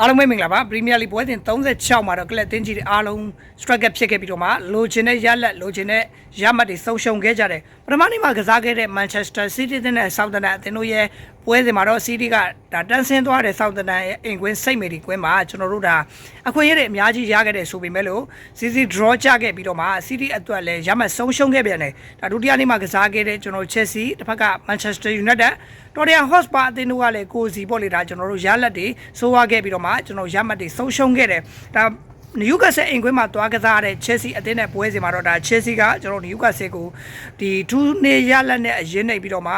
အားလုံးပဲမင်္ဂလာပါပရီးမီးယားလိပွဲစဉ်36မှာတော့ကလပ်တင်းကြီးတွေအားလုံး struggle ဖြစ်ခဲ့ပြီးတော့မှလိုချင်တဲ့ရလက်လိုချင်တဲ့ရမှတ်တွေဆုံးရှုံးခဲ့ကြတယ်ပထမနေ့မှာကစားခဲ့တဲ့ Manchester City နဲ့ Southampton အသင်းတို့ရဲ့ ပွဲစဉ်မှာတော့ City ကဒါတန်းဆင်းသွားတဲ့ Southampton ရဲ့အိမ်ကွင်းစိတ်မေဒီကွင်းမှာကျွန်တော်တို့ဒါအခွင့်အရေးတွေအများကြီးရခဲ့တယ်ဆိုပေမဲ့လို့ City draw ကြခဲ့ပြီးတော့မှ City အတွက်လည်းရမှတ်ဆုံးရှုံးခဲ့ပြန်တယ်ဒါဒုတိယနေ့မှာကစားခဲ့တဲ့ကျွန်တော် Chelsea တစ်ဖက်က Manchester United တော်ရန်ဟော့စပါအသင်းတို့ကလည်းကိုစီပေါ့လေဒါကျွန်တော်တို့ရလက်တွေစိုးဝါခဲ့ပြီးတော့မှကျွန်တော်ရမှတ်တွေဆုံးရှုံးခဲ့တယ်ဒါနယူကာဆယ်အိမ်ခွင်းမှာတွားကစားတဲ့ Chelsea အသင်းနဲ့ပွဲစဉ်မှာတော့ဒါ Chelsea ကကျွန်တော်နယူကာဆယ်ကိုဒီ2နေရလက်နဲ့အရင်နေပြီးတော့မှ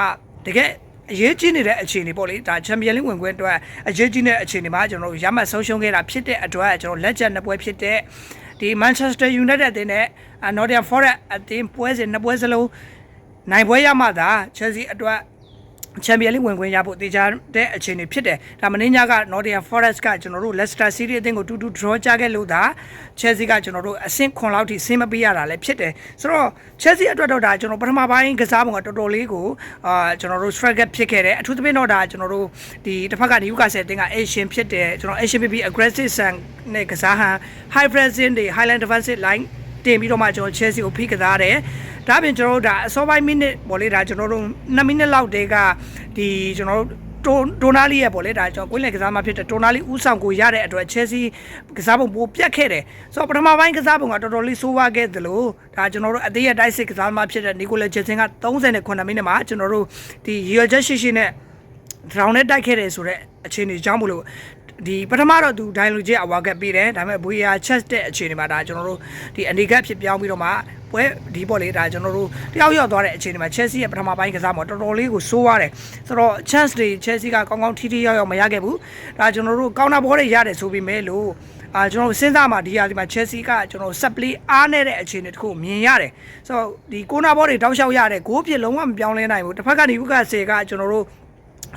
တကယ် အရေးကြီးနေတဲ့အခြေအနေပေါ့လေဒါချန်ပီယံလိဝင်ခွင့်အတွက်အရေးကြီးတဲ့အခြေအနေမှာကျွန်တော်တို့ရမှတ်ဆုံးရှုံးခဲ့တာဖြစ်တဲ့အတွက်ကျွန်တော်လက်ချက်နှစ်ပွဲဖြစ်တဲ့ဒီ Manchester United အသင်းနဲ့ Nottingham Forest အသင်းပွဲစဉ်နှစ်ပွဲစလုံးနိုင်ပွဲရမှသာ Chelsea အတွက် ချန်ပီယံလိဝင်ခွင့်ရဖို့တေချာတဲ့အခြေအနေဖြစ်တယ်။ဒါမင်းညာက Nottingham Forest ကကျွန်တော်တို့ Leicester City အသင်းကို2-2 draw ကြခဲ့လို့ဒါ Chelsea ကကျွန်တော်တို့အဆင့်ခွန်လောက်ထိဆင်းမပေးရတာလည်းဖြစ်တယ်။ဆိုတော့ Chelsea အတွက်တော့ဒါကျွန်တော်ပထမပိုင်းကစားပုံကတော်တော်လေးကိုအာကျွန်တော်တို့ struggle ဖြစ်ခဲ့တယ်။အထူးသဖြင့်တော့ဒါကျွန်တော်တို့ဒီတစ်ဖက်က Newcastle အသင်းက Asian ဖြစ်တယ်ကျွန်တော် Asian PP aggressive ဆန်နဲ့ကစားဟန် high pressing တွေ highland defensive line တင်ပြီးတော့မှကျွန်တော် Chelsea ကိုဖိကစားတယ်။ဒါပြင်ကျွန်တော်တို့ဒါအစောပိုင်းမိနစ်ပေါ့လေဒါကျွန်တော်တို့2မိနစ်လောက်တည်းကဒီကျွန်တော်တို့တိုနာလီရဲ့ပေါ့လေဒါကျွန်တော်ကွင်းလယ်ကစားမှဖြစ်တဲ့တိုနာလီဦးဆောင်ကိုရတဲ့အတွက် Chelsea ကစားပုံပိုပြတ်ခဲ့တယ်။ဆိုတော့ပထမပိုင်းကစားပုံကတော်တော်လေးဆိုးဝါးခဲ့သလိုဒါကျွန်တော်တို့အသေးရတိုက်စစ်ကစားမှဖြစ်တဲ့ Nicolas Jackson က38မိနစ်မှာကျွန်တော်တို့ဒီရီယယ်ချက်ရှိရှိနဲ့ drown နဲ့တိုက်ခဲ့တယ်ဆိုတော့အခြေအနေကြောင့်မလို့ ဒီပထမတော့သူဒိုင်လူကြီးအဝါကက်ပေးတယ်ဒါပေမဲ့ဘူယာချက်တဲ့အခြေအနေမှာဒါကျွန်တော်တို့ဒီအနေကက်ဖြစ်ပြောင်းပြီးတော့မှပွဲဒီပေါ့လေဒါကျွန်တော်တို့တယောက်ရောက်သွားတဲ့အခြေအနေမှာ Chelsea ရဲ့ပထမပိုင်းကစားမှာတော်တော်လေးကိုစိုးရတယ်ဆိုတော့ chance တွေ Chelsea ကကောင်းကောင်းထိထိရောက်ရောက်မရခဲ့ဘူးဒါကျွန်တော်တို့ကောင်းတာဘောတွေရတယ်ဆိုပေမဲ့လို့အာကျွန်တော်စဉ်းစားမှာဒီဟာဒီမှာ Chelsea ကကျွန်တော် set play အားနေတဲ့အခြေအနေတခုမြင်ရတယ်ဆိုတော့ဒီကိုနာဘောတွေတောက်လျှောက်ရတယ်ဂိုးဖြစ်လုံးဝမပြောင်းလဲနိုင်ဘူးတစ်ဖက်ကနေဥက္ကဆေကကျွန်တော်တို့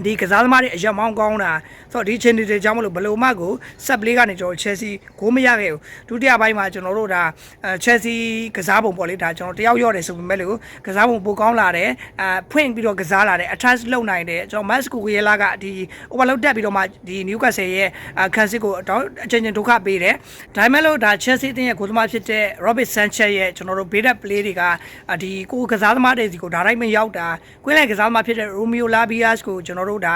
ဒီကစားသမားတွေအရက်မောင်းကောင်းတာဆိုတော့ဒီချင်းတွေကြောင့်မလို့ဘလိုမကိုဆက်ပလေးကနေကျွန်တော် Chelsea ဂိုးမရခဲ့ဘူးဒုတိယပိုင်းမှာကျွန်တော်တို့ဒါအဲ Chelsea ကစားပုံပေါ့လေဒါကျွန်တော်တယောက်ရော့တယ်ဆိုပေမဲ့လို့ကစားပုံပိုကောင်းလာတယ်အဲဖွင့်ပြီးတော့ကစားလာတယ် attach လုပ်နိုင်တယ်ကျွန်တော် Max Kukuela ကဒီ overload တက်ပြီးတော့မှဒီ Newcastle ရဲ့ခန်းစစ်ကိုတော့အချင်းချင်းဒုက္ခပေးတယ်ဒါပေမဲ့လို့ဒါ Chelsea အသင်းရဲ့ဂိုးသမားဖြစ်တဲ့ Robert Sanchez ရဲ့ကျွန်တော်တို့ beta play တွေကဒီကိုကစားသမားတွေစီကိုဒါတိုင်းမရောက်တာကွင်းလိုက်ကစားသမားဖြစ်တဲ့ Romeo Labias ကိုကျွန်တော်တို့ဒါ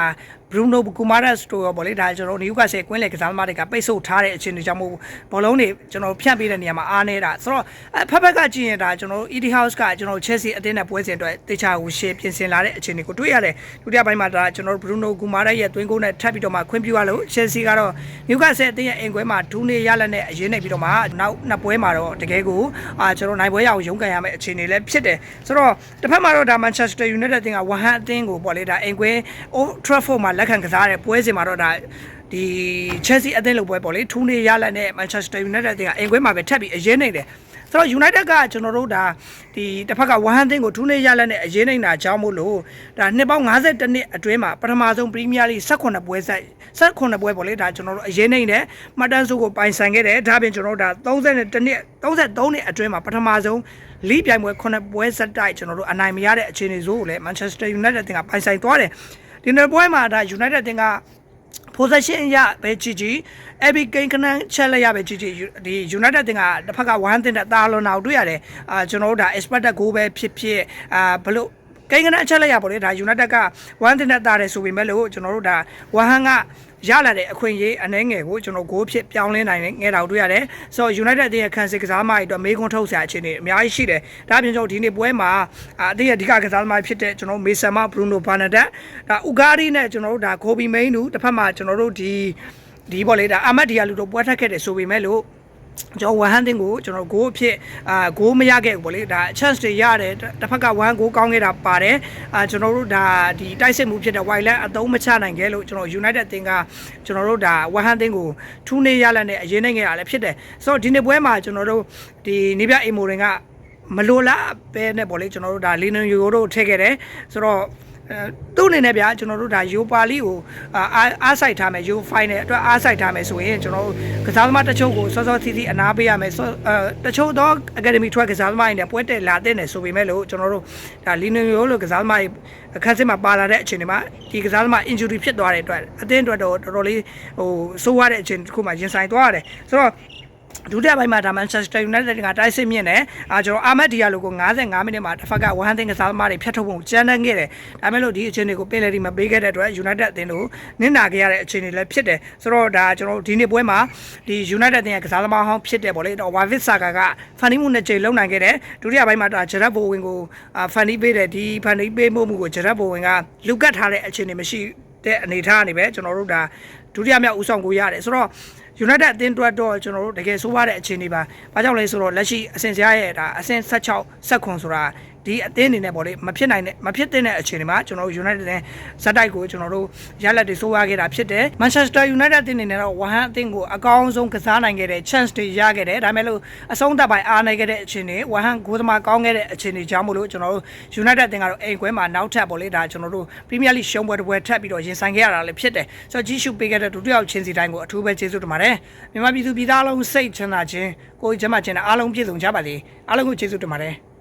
Bruno Guimaraes တို့ရောဗောလေဒါကျွန်တော်နယူကာဆယ်ကွင်းလက်ကစားသမားတွေကပိတ်ဆို့ထားတဲ့အခြေအနေကြောင့်မို့ဘောလုံးတွေကျွန်တော်ဖြတ်ပေးတဲ့နေရာမှာအားနေတာဆိုတော့ဖက်ဖက်ကကြည့်ရင်ဒါကျွန်တော် Eddie House ကကျွန်တော် Chelsea အသင်းနဲ့ပွဲစဉ်အတွက်တေချာကိုရှေ့ပြင်ဆင်လာတဲ့အခြေအနေကိုတွေ့ရတယ်ဒုတိယပိုင်းမှာဒါကျွန်တော် Bruno Guimaraes ရဲ့သွင်းကိုနဲ့ထပ်ပြီးတော့မှခွင့်ပြုရလို့ Chelsea ကတော့နယူကာဆယ်အသင်းရဲ့အင်ကွဲမှာဒူးနေရလက်နဲ့အရင်နေပြီးတော့မှနောက်နှစ်ပွဲမှာတော့တကယ်ကိုအာကျွန်တော်နိုင်ပွဲရအောင်ရုန်းကန်ရမယ့်အခြေအနေလည်းဖြစ်တယ်ဆိုတော့တစ်ဖက်မှာတော့ဒါ Manchester United အသင်းကဝဟန်အသင်းကိုပေါ့လေဒါအင်ကွဲ Old Trafford မှာလက်ခံကစားတဲ့ပွဲစဉ်မှာတော့ဒါဒီ Chelsea အသင်းလိုပွဲပေါ့လေထူးနေရလက်နဲ့ Manchester United အသင်းကအင်ကွဲမှာပဲထပ်ပြီးအရင်နေတယ်ဆိုတော့ United ကကျွန်တော်တို့ဒါဒီတစ်ဖက်ကဝဟန်သင်းကိုထူးနေရလက်နဲ့အရင်နေတာကြောင်းမို့လို့ဒါနှစ်ပေါင်း52နှစ်အတွင်းမှာပထမဆုံး Premier League 18ပွဲဆက်18ပွဲပေါ့လေဒါကျွန်တော်တို့အရင်နေတယ်မှတ်တမ်းစုကိုပိုင်ဆိုင်ခဲ့တယ်ဒါပြင်ကျွန်တော်တို့ဒါ32နှစ်33နှစ်အတွင်းမှာပထမဆုံးလီးပြိုင်ပွဲ9ပွဲဆက်တိုက်ကျွန်တော်တို့အနိုင်မရတဲ့အခြေအနေဆိုးကိုလည်း Manchester United တင်ကပိုင်ဆိုင်သွားတယ် ဒီနေ့ပွဲမှာဒါ United တင်က possession ရပဲကြည့်ကြည့် every game ကနန်းချက်လက်ရပဲကြည့်ကြည့်ဒီ United တင်ကတစ်ဖက်က1တင်တဲ့တာလွန်အောင်တွေ့ရတယ်အာကျွန်တော်တို့ဒါ expected goal ပဲဖြစ်ဖြစ်အာဘလို့ကိန်းကနအချက်လက်ရပေါ့လေဒါ United က1တင်တဲ့တာတယ်ဆိုပေမဲ့လို့ကျွန်တော်တို့ဒါဝဟန်က ရလာတဲ့အခွင့်အရေးအနှဲငယ်ကိုကျွန်တော်ဂိုးဖြစ်ပြောင်းလဲနိုင်ငယ်တော်တွေ့ရတယ်ဆိုတော့ United အသင်းရဲ့ခံစစ်ကစားမတွေအတွက်မေးခွန်းထုတ်စရာအခြေအနေအများကြီးရှိတယ်ဒါပြင်ကျွန်တော်ဒီနေ့ပွဲမှာအသင်းရဲ့အဓိကကစားသမားဖြစ်တဲ့ကျွန်တော်မေဆန်မဘရူနိုဘာနာဒက်ဒါဥဂါရီနဲ့ကျွန်တော်တို့ဒါဂိုဘီမိန်နူတစ်ဖက်မှာကျွန်တော်တို့ဒီဒီပေါ့လေဒါအာမတ်ဒီယာလူတို့ပွဲထက်ခဲ့တယ်ဆိုပေမဲ့လို့ ကျွန်တော်ဝဟန်တင်ကိုကျွန်တော်ဂိုးအဖြစ်အာဂိုးမရခဲ့ဘူးဗောလေဒါ chance တွေရတယ်တစ်ဖက်ကဝဟန်ဂိုးကောင်းခဲ့တာပါတယ်အာကျွန်တော်တို့ဒါဒီတိုက်စစ်မှုဖြစ်တဲ့ Wildland အသုံးမချနိုင်ခဲ့လို့ကျွန်တော် United အသင်းကကျွန်တော်တို့ဒါဝဟန်တင်ကိုထူးနေရလက်နဲ့အရင်နိုင်ခဲ့တာလည်းဖြစ်တယ်ဆိုတော့ဒီနေ့ပွဲမှာကျွန်တော်တို့ဒီနေပြအိမ်မိုရင်ကမလိုလားပဲနဲ့ဗောလေကျွန်တော်တို့ဒါလီနန်ယူရိုတို့ထည့်ခဲ့တယ်ဆိုတော့အဲ သူ့အနေနဲ့ဗျာကျွန်တော်တို့ဒါယူပါလီကိုအာအားအားဆိုင်ထားမယ်ယူဖိုင်နဲ့အတွက်အားဆိုင်ထားမယ်ဆိုရင်ကျွန်တော်တို့ကစားသမားတချို့ကိုစောစောစီးစီးအနာပေးရမယ်စောအဲတချို့တော့ academy ထွက်ကစားသမားတွေနဲ့ပွဲတက်လာတဲ့နေဆိုပေမဲ့လို့ကျွန်တော်တို့ဒါလီနိုယိုလိုကစားသမားတွေအခက်စစ်မှာပါလာတဲ့အချိန်တွေမှာဒီကစားသမား injury ဖြစ်သွားတဲ့အတွက်အသင်းအတွက်တော့တော်တော်လေးဟိုစိုးရတဲ့အချိန်တစ်ခုမှရင်ဆိုင်သွားရတယ်ဆိုတော့ ဒုတိယပိုင်းမှာဒါမန်ချက်စတာယူနိုက်တက်ကတိုက်စစ်မြင့်တယ်အာကျွန်တော်အာမတ်ဒီယာလိုကို55မိနစ်မှာတစ်ဖက်ကဝမ်ဟန်သင်းကစားသမားတွေဖျက်ထုတ်ဖို့ကြမ်းတမ်းခဲ့တယ်ဒါမဲ့လို့ဒီအခြေအနေကိုပင်လယ်ဒီမှာပေးခဲ့တဲ့အတွက်ယူနိုက်တက်အသင်းတို့နစ်နာခဲ့ရတဲ့အခြေအနေလည်းဖြစ်တယ်ဆိုတော့ဒါကျွန်တော်ဒီနေ့ပွဲမှာဒီယူနိုက်တက်အသင်းရဲ့ကစားသမားဟောင်းဖြစ်တယ်ပေါ့လေတော့ဝါဗစ်ဆာကာကဖန်နီမှုနဲ့ချိန်လုံနိုင်ခဲ့တယ်ဒုတိယပိုင်းမှာဒါဂျရက်ဘိုဝင်ကိုအာဖန်နီပေးတယ်ဒီဖန်နီပေးမှုမှုကိုဂျရက်ဘိုဝင်ကလူကတ်ထားတဲ့အခြေအနေမရှိတဲ့အနေထားကနေပဲကျွန်တော်တို့ဒါ ဒုတိယမြောက်ဦးဆောင်ကိုရတယ်ဆိုတော့ United အသင်းအတွက်တော့ကျွန်တော်တို့တကယ်ဆိုးရတဲ့အခြေအနေပါ။ဘာကြောင့်လဲဆိုတော့လက်ရှိအဆင့်စရရဲ့ဒါအဆင့်16ဆက်ခွန်ဆိုတာ ဒီအသင်းအနေနဲ့ပေါ့လေမဖြစ်နိုင်တဲ့မဖြစ်တဲ့အခြေအနေမှာကျွန်တော်တို့ United နဲ့ဇက်တိုက်ကိုကျွန်တော်တို့ရလက်တွေဆိုးရခဲ့တာဖြစ်တယ်။ Manchester United အသင်းအနေနဲ့တော့ဝဟန်အသင်းကိုအကောင်းဆုံးကစားနိုင်ခဲ့တဲ့ chance တွေရခဲ့တယ်။ဒါပေမဲ့လို့အဆုံးသတ်ပိုင်းအားနိုင်ခဲ့တဲ့အခြေအနေဝဟန်ဂိုးသမားကောင်းခဲ့တဲ့အခြေအနေကြောင့်မို့လို့ကျွန်တော်တို့ United အသင်းကတော့အိမ်ခွဲမှာနောက်ထပ်ပေါ့လေဒါကျွန်တော်တို့ Premier League ရှုံးပွဲတစ်ပွဲထပ်ပြီးတော့ရင်ဆိုင်ခဲ့ရတာလည်းဖြစ်တယ်။ဆိုတော့ကြီးစုပေးခဲ့တဲ့ဒုတိယချင်းစီတိုင်းကိုအထူးပဲကျေးဇူးတင်ပါတယ်။မြန်မာပြည်သူပြည်သားအလုံးစိတ်ချမ်းသာခြင်းကိုယ်ကျမ်းမာခြင်းနဲ့အားလုံးပြည့်စုံကြပါစေ။အားလုံးကိုကျေးဇူးတင်ပါတယ်။